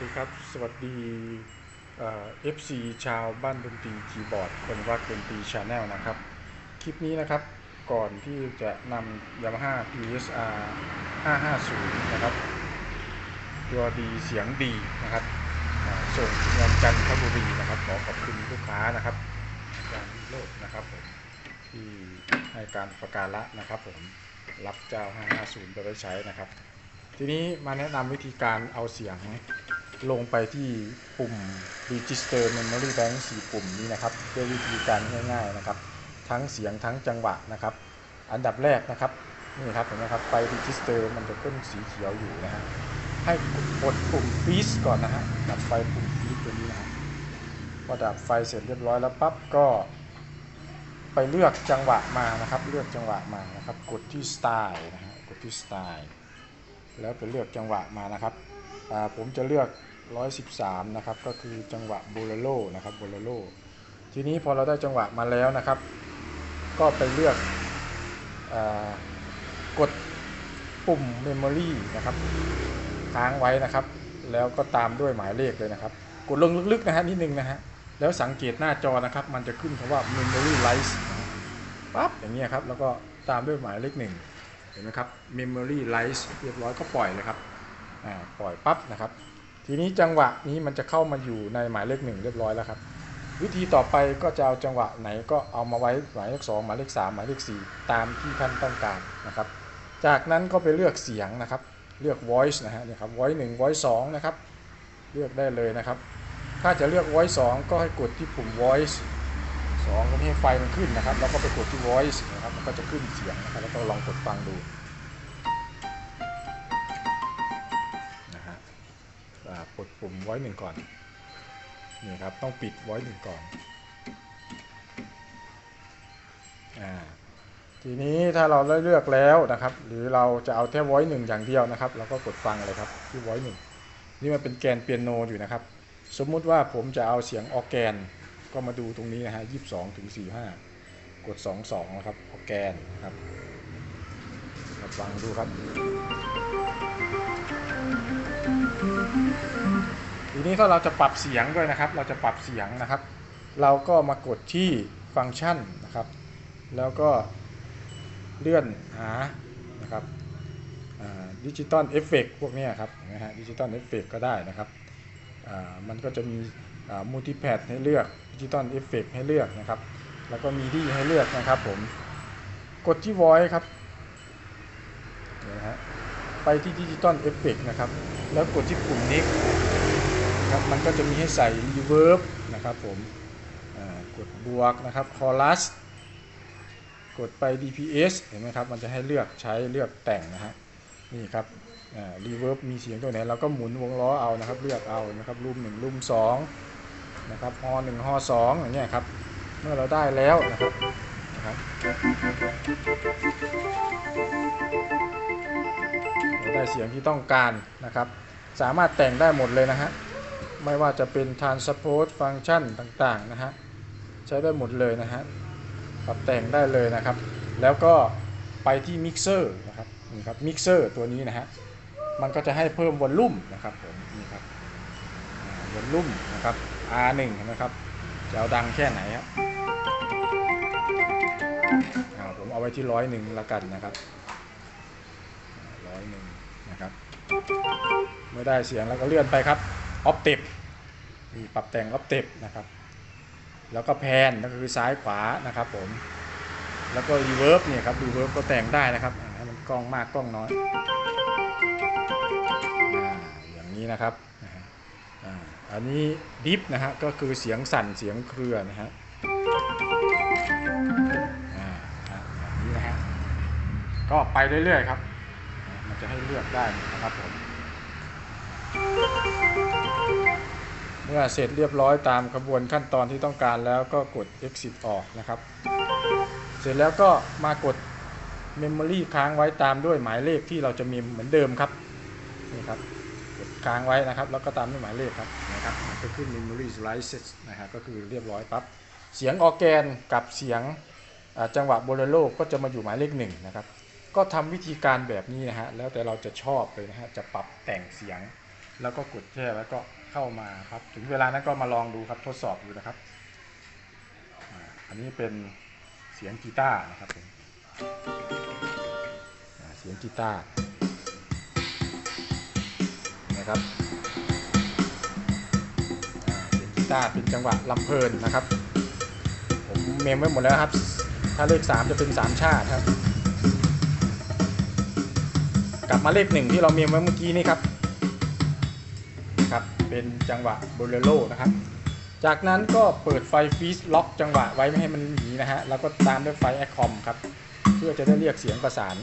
สวัสดีครับ สวัสดีเอฟซีชาวบ้านดนตรีคีย์บอร์ดคนรักดนตรีชาแนลนะครับ คลิปนี้นะครับก่อนที่จะนำ Yamaha PSR 550 นะครับ ตัวดีเสียงดีนะครับ ส่งงยังจันทบุรีนะครับ ขอขอบคุณลูกค้านะครับอารโลดนะครับผมที่ให้การประการละนะครับผมรับเจ้า 550 ไปไว้ใช้นะครับ ทีนี้มาแนะนำวิธีการเอาเสียง ลงไปที่ปุ่ม Register Memory Bank 4 ปุ่มนี้นะครับด้วยวิธีการง่าย ๆนะครับ ทั้งเสียงทั้งจังหวะนะครับ อันดับแรกนะครับนี่ครับเห็นไหมครับไฟ Register มันจะขึ้นสีเขียวอยู่นะฮะให้กดปุ่ม Freeze ก่อนนะฮะดับไฟปุ่ม Freeze ตัวนี้นะฮะพอดับไฟเสร็จเรียบร้อยแล้วปั๊บก็ไปเลือกจังหวะมานะครับ เลือกจังหวะมานะครับ กดที่ Style นะฮะกดที่ Style แล้วไปเลือกจังหวะมานะครับผมจะเลือก 113 นะครับ ก็คือจังหวะโบลโรนะครับโบลโรทีนี้พอเราได้จังหวะมาแล้วนะครับ ก็ไปเลือกอกดปุ่ม Memory นะครับค้างไว้นะครับ แล้วก็ตามด้วยหมายเลขเลยนะครับ กดลงลึกๆนะฮะนิดนึงนะฮะแล้วสังเกตหน้าจอนะครับ มันจะขึ้นคำว่า Memory Light ปั๊บอย่างเงี้ยครับ แล้วก็ตามด้วยหมายเลขหนึ่งเห็นไหมครับ Memory Light เรียบร้อยก็ปล่อยเลยครับปล่อยปั๊บนะครับ ทีนี้จังหวะนี้มันจะเข้ามาอยู่ในหมายเลขหนึ่งเรียบร้อยแล้วครับ วิธีต่อไปก็จะเอาจังหวะไหนก็เอามาไว้หมายเลขสองหมายเลขสามหมายเลขสี่ตามที่ท่านต้องการนะครับ จากนั้นก็ไปเลือกเสียงนะครับ เลือก voice นะฮะเนี่ยครับ voice หนึ่ง voice สองนะครับ เลือกได้เลยนะครับ ถ้าจะเลือก voice สองก็ให้กดที่ปุ่ม voice สองก็ให้ไฟมันขึ้นนะครับ แล้วก็ไปกดที่ voice นะครับ มันก็จะขึ้นเสียงนะครับ แล้วก็ลองกดฟังดู ปุ่ม voice หนึ่งก่อนนี่ครับต้องปิด voice หนึ่งก่อนอ่าทีนี้ถ้าเราเลือกแล้วนะครับ หรือเราจะเอาแค่ voice หนึ่งอย่างเดียวนะครับเราก็กดฟังเลยครับที่ voice หนึ่งนี่มันเป็นแกนเปียโนอยู่นะครับ สมมุติว่าผมจะเอาเสียงออแกนก็มาดูตรงนี้นะฮะ22ถึง45กด22นะครับออแกนนะครับมาฟังดูครับ ทีนี้ถ้าเราจะปรับเสียงด้วยนะครับ เราจะปรับเสียงนะครับ เราก็มากดที่ฟังก์ชันนะครับ แล้วก็เลื่อนหานะครับดิจิตอลเอฟเฟกพวกนี้ครับนะฮะดิจิตอลเอฟเฟกก็ได้นะครับอ่ามันก็จะมีมูติแพดให้เลือกดิจิตอลเอฟเฟกให้เลือกนะครับ แล้วก็มีดีให้เลือกนะครับผมกดที่ voice ครับเดี๋ยวนะฮะไปที่ดิจิตอลเอฟเฟกนะครับ แล้วกดที่ปุ่ม ครับมันก็จะมีให้ใส่ reverb นะครับผมกดบวกนะครับ chorus กดไป DPS เห็นไหมครับ มันจะให้เลือกใช้เลือกแต่งนะฮะนี่ครับอ่า reverb มีเสียงตัวไหนเราก็หมุนวงล้อเอานะครับ เลือกเอานะครับรูมหนึ่งรูมสองนะครับฮอหนึ่งฮอสองอย่างเงี้ยครับ เมื่อเราได้แล้วนะครับนะครับเราได้เสียงที่ต้องการนะครับ สามารถแต่งได้หมดเลยนะฮะ ไม่ว่าจะเป็น transpose function ต่างๆนะฮะใช้ได้หมดเลยนะฮะปรับแต่งได้เลยนะครับ แล้วก็ไปที่ mixer นะครับนี่ครับ mixer ตัวนี้นะฮะมันก็จะให้เพิ่มวอลลุ่มนะครับผมนี่ครับวอลลุ่มนะครับ R1 เห็นไหมครับจะเอาดังแค่ไหนครับผมเอาไว้ที่ร้อยหนึ่งละกันนะครับร้อยหนึ่งนะครับ เมื่อได้เสียงแล้วก็เลื่อนไปครับ ออฟเต็ปมีปรับแต่งออฟเต็ปนะครับ แล้วก็แพนก็คือซ้ายขวานะครับผม แล้วก็รีเวิร์บเนี่ยครับรีเวิร์บก็แต่งได้นะครับให้มันกล้องมากกล้องน้อยอย่างนี้นะครับอันนี้ดิฟนะฮะก็คือเสียงสั่นเสียงเครือนะฮะอ่าอ่าอย่างนี้นะฮะก็ไปเรื่อยๆครับ มันจะให้เลือกได้นะครับผม เมื่อเสร็จเรียบร้อยตามกระบวนขั้นตอนที่ต้องการแล้วก็กด exit ออกนะครับ เสร็จแล้วก็มากด memory ค้างไว้ตามด้วยหมายเลขที่เราจะมีเหมือนเดิมครับนี่ครับกดค้างไว้นะครับ แล้วก็ตามด้วยหมายเลขครับนะครับมันจะขึ้น memory slices นะครับก็คือเรียบร้อยปั๊บเสียงออแกนกับเสียงจังหวะโบเลโรก็จะมาอยู่หมายเลขหนึ่งนะครับ ก็ทำวิธีการแบบนี้นะฮะแล้วแต่เราจะชอบเลยนะฮะจะปรับแต่งเสียง แล้วก็กดแช่แล้วก็เข้ามาครับ ถึงเวลานั้นก็มาลองดูครับทดสอบดูนะครับ อันนี้เป็นเสียงกีตาร์นะครับผมเสียงกีตาร์นะครับเสียงกีตาร์เป็นจังหวะลำเพลินนะครับ ผมเมมไว้หมดแล้วครับ ถ้าเลข 3 จะเป็น 3 ชาติครับ กลับมาเลขหนึ่งที่เราเมมไว้เมื่อกี้นี่ครับ เป็นจังหวะโบเลโรนะครับ จากนั้นก็เปิดไฟฟีสล็อกจังหวะไว้ไม่ให้มันหนีนะฮะ แล้วก็ตามด้วยไฟแอคคอมครับ เพื่อจะได้เรียกเสียงประสาน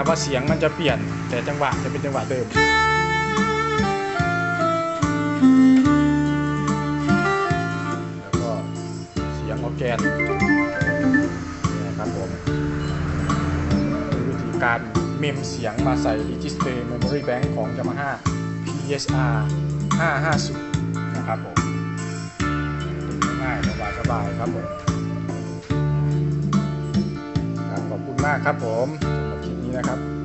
นะครับว่าเสียงมันจะเปลี่ยนแต่จังหวะจะเป็นจังหวะเดิมแล้วก็เสียงออแกนนี่นะครับผมวิธีการเมมเสียงมาใส่ Register Memory Bank ของ Yamaha PSR 550 นะครับผมง่ายๆสบายครับผมขอบคุณมากครับผม นะครับ